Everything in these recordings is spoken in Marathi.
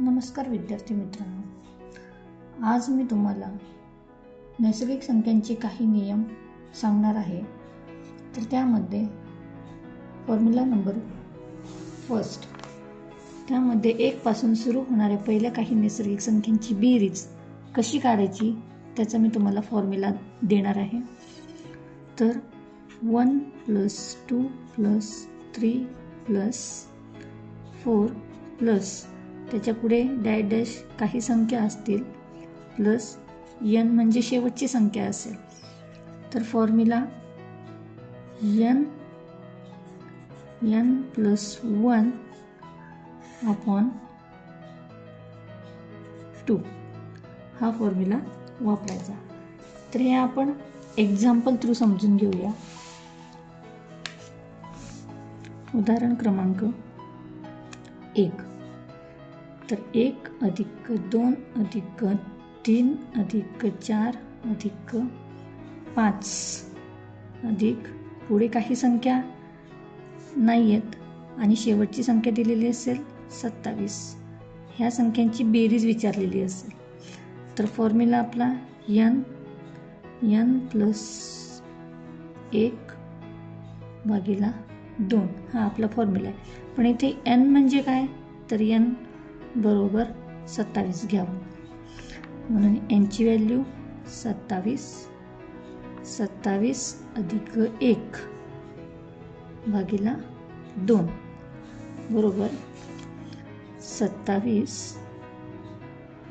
नमस्कार विद्यार्थी मित्रांनो. आज मी तुम्हाला नैसर्गिक संख्यांचे काही नियम सांगणार आहे. तर त्यामध्ये फॉर्म्युला नंबर फर्स्ट त्यामध्ये एकपासून सुरू होणाऱ्या पहिल्या काही नैसर्गिक संख्यांची बेरीज कशी काढायची त्याचा मी तुम्हाला फॉर्म्युला देणार आहे. तर one plus two plus three plus four plus त्याच्या पुढे डॅश डॅश काही संख्या असतील. प्लस यन म्हणजे शेवटची संख्या असेल. तर formula n n plus one upon two. हा फॉर्म्युला वापरायचा. तर हे आपण एक्झाम्पल थ्रू समजून घेऊया. उदाहरण क्रमांक एक. तर एक अधिक दोन अधिक तीन अधिक चार अधिक पाच अधिक पुढे काही संख्या नाही आहेत आणि शेवटची संख्या दिलेली असेल सत्तावीस. ह्या संख्यांची बेरीज विचारलेली असेल. तर फॉर्म्युला आपला यन यन प्लस एक भागीला दोन. हा आपला फॉर्म्युला आहे. पण इथे एन म्हणजे काय? तर एन बरोबर सत्तावीस घ्यावं. म्हणून एनची व्हॅल्यू सत्तावीस सत्तावीस अधिक एक भागीला दोन. बरोबर सत्तावीस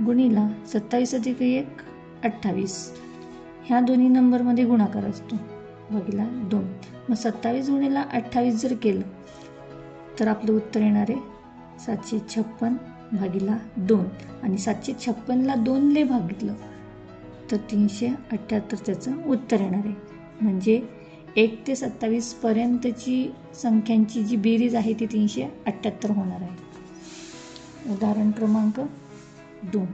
गुणीला सत्तावीस अधिक एक अठ्ठावीस. ह्या दोन्ही नंबरमध्ये गुणाकार असतो भागीला दोन. मग सत्तावीस गुणीला अठ्ठावीस जर केलं तर आपलं उत्तर येणार आहे सातशे छप्पन भागीला दोन आणि सातशे छप्पनला दोनले भागितलं. तर तीनशे अठ्ठ्याहत्तर त्याचं उत्तर येणार आहे. म्हणजे एक ते सत्तावीसपर्यंतची संख्यांची जी बेरीज आहे ती तीनशे अठ्ठ्याहत्तर होणार आहे. उदाहरण क्रमांक दोन.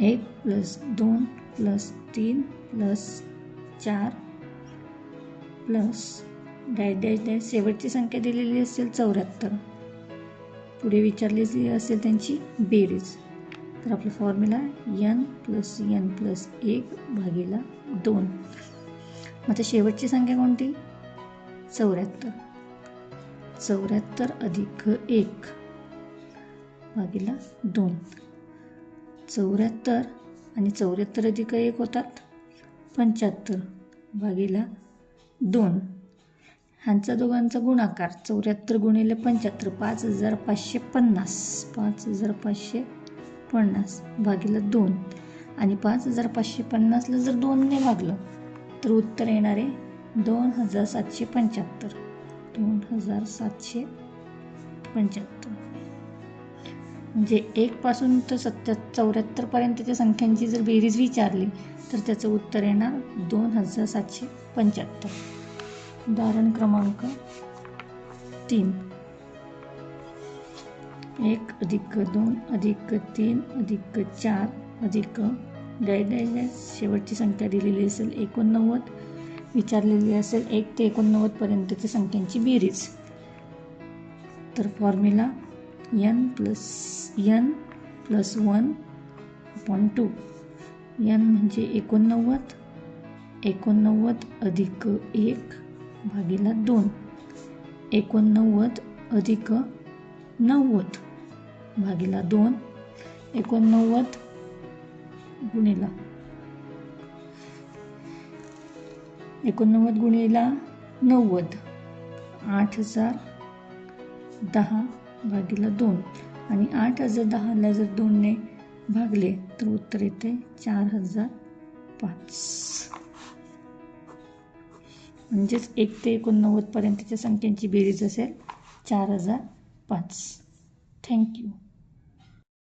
एक प्लस दोन प्लस तीन प्लस चार प्लस डॅश डॅश डॅश शेवटची संख्या दिलेली असेल चौऱ्याहत्तर. पुढे विचारलेली असेल त्यांची बेरीज. तर आपला formula n plus n plus एक भागीला दोन. आता शेवटची संख्या कोणती? चौऱ्याहत्तर. चौऱ्याहत्तर अधिक एक भागीला दोन. चौऱ्याहत्तर आणि चौऱ्याहत्तर अधिक एक होतात पंच्याहत्तर भागीला दोन. ह्यांचा दोघांचा गुणाकार चौऱ्याहत्तर गुणिले पंच्याहत्तर पाच हजार पाचशे पन्नास. पाच हजार पाचशे पन्नास भागीला दोन. आणि पाच हजार पाचशे पन्नासला जर दोनने भागलं तर उत्तर येणार आहे दोन हजार सातशे पंच्याहत्तर. दोन हजार सातशे पंच्याहत्तर. म्हणजे एकपासून तर सत्या चौऱ्याहत्तरपर्यंतच्या संख्यांची जर बेरीज विचारली तर त्याचं उत्तर येणार दोन हजार सातशे पंच्याहत्तर. उदाहरण क्रमांक तीन. एक अधिक दोन अधिक तीन अधिक चार अधिक डॅश शेवटची संख्या दिलेली असेल एकोणनव्वद. विचारलेली असेल एक ते एकोणनव्वदपर्यंतच्या संख्यांची बेरीज. तर formula n plus n plus one upon two n म्हणजे एकोणनव्वद. एकोणनव्वद अधिक एक भागीला दोन. एकोणनव्वद अधिक नव्वद भागीला दोन. एकोणनव्वद गुणिला. एकोणनव्वद गुणिला नव्वद. आठ हजार दहा भागीला दोन. आणि आठ हजार दहाला जर दोनने भागले तर उत्तर येते चार हजार पाच. म्हणजेच एक ते एकोणनव्वदपर्यंतच्या संख्यांची बेरीज असेल चार हजार पाच थँक्यू